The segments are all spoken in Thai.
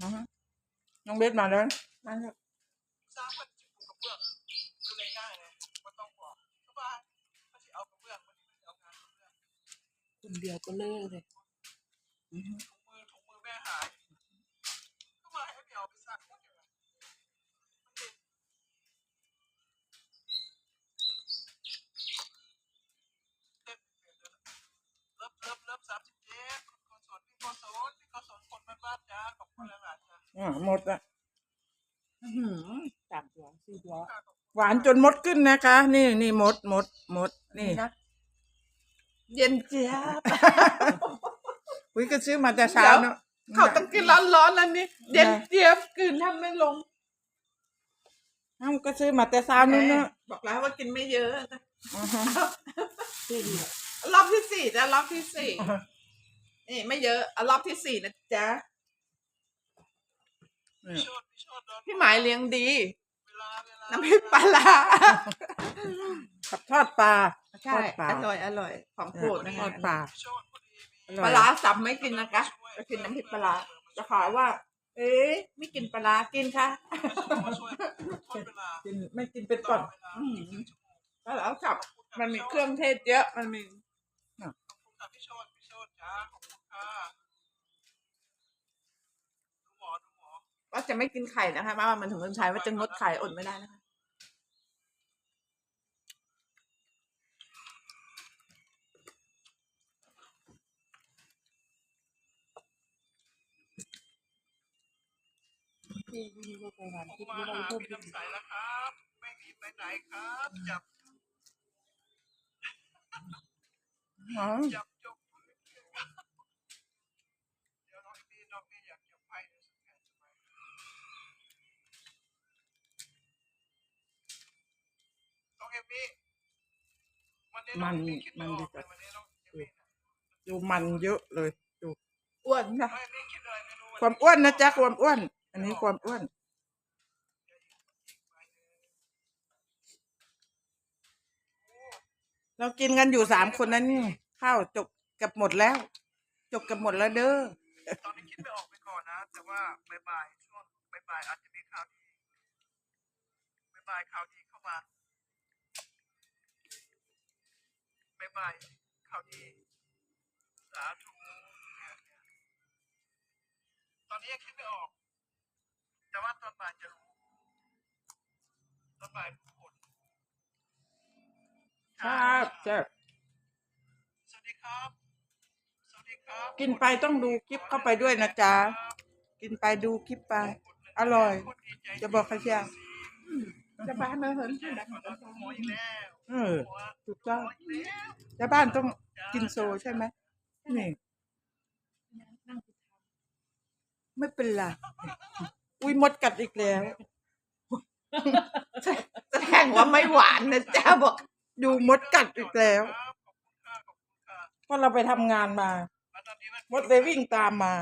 อือฮึน้องเบสมาแล้วมาแล้วสร้างมันจะปลูกกระเบื้องคือเลยง่ายเลยมันต้องบอกสบายมันจะเอากระเบื้องมันจะเอางานกระเบื้องคนเดียวก็เลิกเลยอือฮึถุงมือถุงมือแม่หายก็มาให้พี่เอาไปซักหมดเลยมันเด็ดเต็มเปลี่ยนเลยเริ่มเริ่มเริ่มสามสิบเจ็ดคนโกศลพี่โกศลพี่โกศลคนบ้านบ้านจ้าขอบคุณหลายๆจ้า อ่า หมดอะอื้อหือสามตัวสี่ตัวค่ะขอบคุณหวานจนมดขึ้นนะคะ นี่นี่มดมดมดนี่นะเย็นเจี๊ยบ อุ้ยก็ซื้อมาแต่เช้าเนาะเขาต้องกินร้อนๆแล้วนี่เย็นเจี๊ยบกลืนทำไม่ลงเอ้าก็ซื้อมาแต่เช้านู้นเนาะบอกแล้วว่ากินไม่เยอะนะอือฮึรอบที่สี่จ้ะรอบที่สี่นี่ไม่เยอะเอารอบที่สี่นะจ๊ะนี่ พี่โชดพี่โชดโดนพี่หมายเลี้ยงดีเวลาเวลาน้ำพริกปลาร้ากับทอดปลาใช่ทอดปลาอร่อยอร่อยของโปรดนะทคะอดปลาพี่โชดพอดีมีอปร่อยลาร้าสับไม่กินนะคะจะกินน้ำพริกปลาร้าจะขอว่า เอ๊ะไม่กินปลาร้ากินค่ะมาช่วยทดเวลากินไม่กินเป็นก่อนเวลาอืมปลาร้าสับมันมีเครื่องเทศเยอะมันมี จะไม่กินไข่นะคะมาว่ามันถึงคนชายว่าจะงดไข่อดไม่ได้นะคะพี่พี่ก็ไปงานผมคิดมาไม่ได้หาเพิ่มพี่น้ำใสแล้วครับ ไม่มีไปไหนครับ จับอ๋อจับจบเดี๋ยวน้องนี่น้องนี่อยากจะไปในสักแห่งใช่ไหมน้องเอ มี่วันนี้น้องเอมี่คิดไม่ออกเลยวันนี้น้องเอมี่นะดูมันเยอะเลยอ้วนค่ะไม่ไม่คิดอะไรไม่รู้ความอ้วนนะจ๊ะความอ้วน อันนี้ความอ้วนเรากินกันอยู่สามคนนั้นนี่ข้าวจบกับหมดแล้ว จบกับหมดแล้วเด้อตอนนี้คิดไม่ออกไปก่อนนะ แต่ว่าบ่ายๆช่วงบ่ายๆอาจจะมีข่าวดีบ่ายๆข่าวดีเข้ามา บ่ายๆข่าวดีสาธุเนี่ยเนี่ยตอนนี้ยังคิดไม่ออก แต่ว่าตอนบ่ายจะรู้ตอนบ่ายรู้ผลครับจ้ะสวัสดีครับ สวัสดีครับกินไปต้องดูคลิปเข้าไปด้วยนะจ๊ะ กินไปดูคลิปไป อร่อย จะบอกใครเชียว จะบ้านมาเหินหมออีกแล้ว เออหมอถูกต้องหมออีกแล้วชาวบ้านต้องกินโซใช่ไหมนี่ไม่เป็นไรอุ้ยมดกัดอีกแล้วแสดงว่าไม่หวานนะจ๊ะบอก ดูมดกัดอีกแล้วครับขอบคุณค่ะขอบคุณค่ะเพราะเราไปทำงานมาแล้วตอนนี้มันมดเลยวิ่งตามมา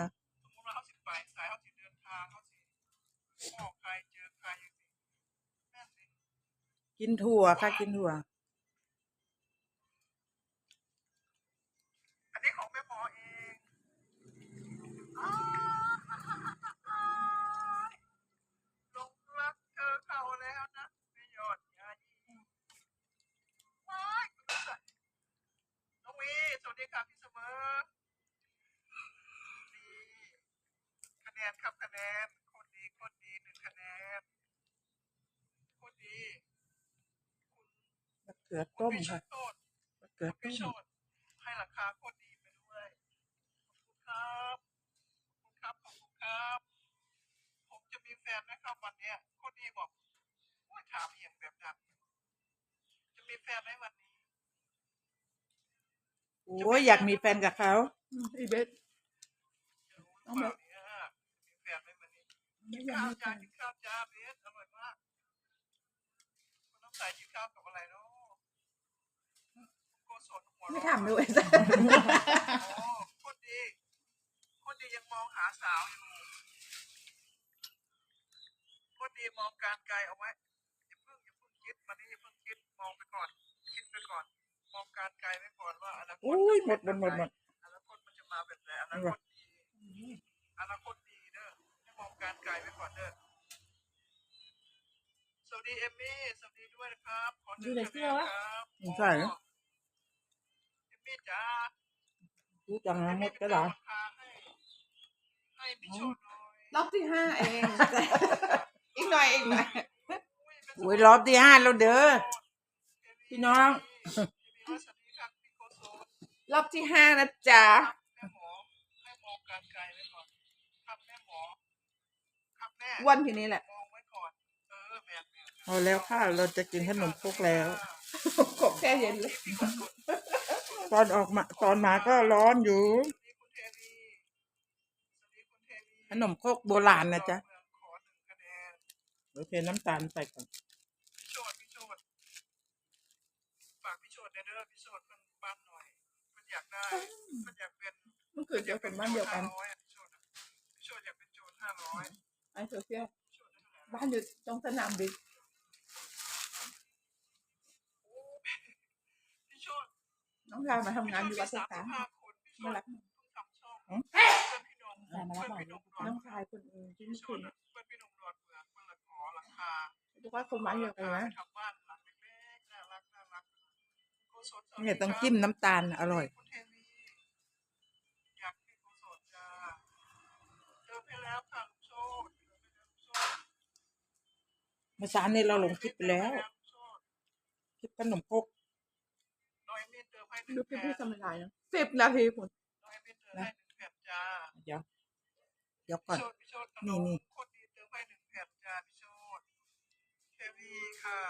สมมติว่าเขาสิ ดีครับพี่เสมอดีคะแนนครับคะแนนคนดีคนดีหนึ่งคะแนนคนดีมะเขือต้มพี่ค่ะโชตมะเขือพี่ต้โชมตให้ราคาโคตรดีไปด้วยขอบคุณครับขอบคุณครับขอบคุณครับ ผมจะมีแฟนนะครับวันเนี้ยโคตรดีบอกโอ้ยถามอย่างแบบนั้นจะมีแฟนไหมวันนี้ โอ้ยอยากมีแฟนกับเขาอีเบสจะรู้หรือเปล่าเนี่ยมีแฟนไหมวันนี้กินข้าวจ้ากินข้าวจ้าเบสอร่อยมากคุณต้องใส่กินข้าวกับอะไรเนาะโกศลหัวเราะไม่ถามด้วยจ้ะโอ้โคตรดีโคตรดียังมองหาสาวอยู่โคตรดีมองการไกลเอาไว้อย่าเพิ่งอย่าเพิ่งคิดวันนี้อย่าเพิ่งคิดมองไปก่อน คิดไปก่อน มองการไกลไว้ก่อนว่าอนาคตอุ้ยหมดหมดหมดหมดอนาคตมันจะมาแบบไหนอนาคตดีอนาคตดีเด้อใมองการไกลไว้ก่อนเด้อสวัสดีเอมมี่สวัสดีด้วยนะครับขอดูในเสื้อวะใช่เอมมี่จ้ารู้จังนะมดก็หรอให้พี่ชมรอบที่ห้าเองอีกหน่อยอีกหน่อยโอ้ยรอบที่ห้าเราเด้อพี่น้อง รอบที่ห้านะจ๊ะแม่หมอให้มองการไกลไว้ก่อนครับแม่หมอครับแม่วันทีนี้แหละมองไว้ก่อนเออแม่แม่พอแล้วค่ะ เราจะกินขนมครกแล้วขบแค่เย็นเลยตอนออกมาตอนมาก็ร้อนอยู่สวัสดีคุณเทวีสวัสดีคุณเทวีขนมครกโบราณนะจ๊ะขอหนึ่งคะแนนเดี๋ยวเทน้ำตาลใส่ก่อนพี่โชดพี่โชดฝากพี่โชดเด้อพี่โชด อยากได้เพิ่นอยากเป็นเมื่อคืนเจอคนบ้านเดียวกันห้าร้อยอะพี่โชดอะพี่โชดอยากเป็นโจรห้าร้อยไอ้โซเฟียพี่โชดได้เท่าไหร่บ้านอยู่ตรงสนามบินโอ้พี่โชดน้องชายมาทำงานอยู่วัดสสามขาสิบห้าคนพี่โชมาดรับเพิ่งทำช่องเพื่อนพี่นงมารับเพื่อนหน่อยพี่นงนอน้อนงชายคนอื่นที่พี่เมื่อโชคืดนอะเพื่อนพี่นงนอนเมืองเพื่อนละขอหลังคาทุกว่าคนบ้านเดียวกันนะ เนี่ยต้องครับจิ้มน้ำตาลอร่อยคุณเทวีอยากให้โกศลจ้าเติมให้แล้วค่ะลุงโชดเติมให้แล้วลุงโชดเมื่อเช้านี้เราลงคลิปไปแล้วเติมให้ลุงโชดคลิปขนมครกน้อยมินเติมให้หนึ่ดูงพี่แผ่พี่นทำอะไรนะสิบนาทีคุณน้อยมินเติมให้หนึ่งแผ่นจ้าเดี๋ยวเดี๋ยวก่อนพี่โชดพี่โชดขนี่นมนี่คนดีเติมให้หนึ่งแผ่นจ้าพี่โชดเทวีค่ะ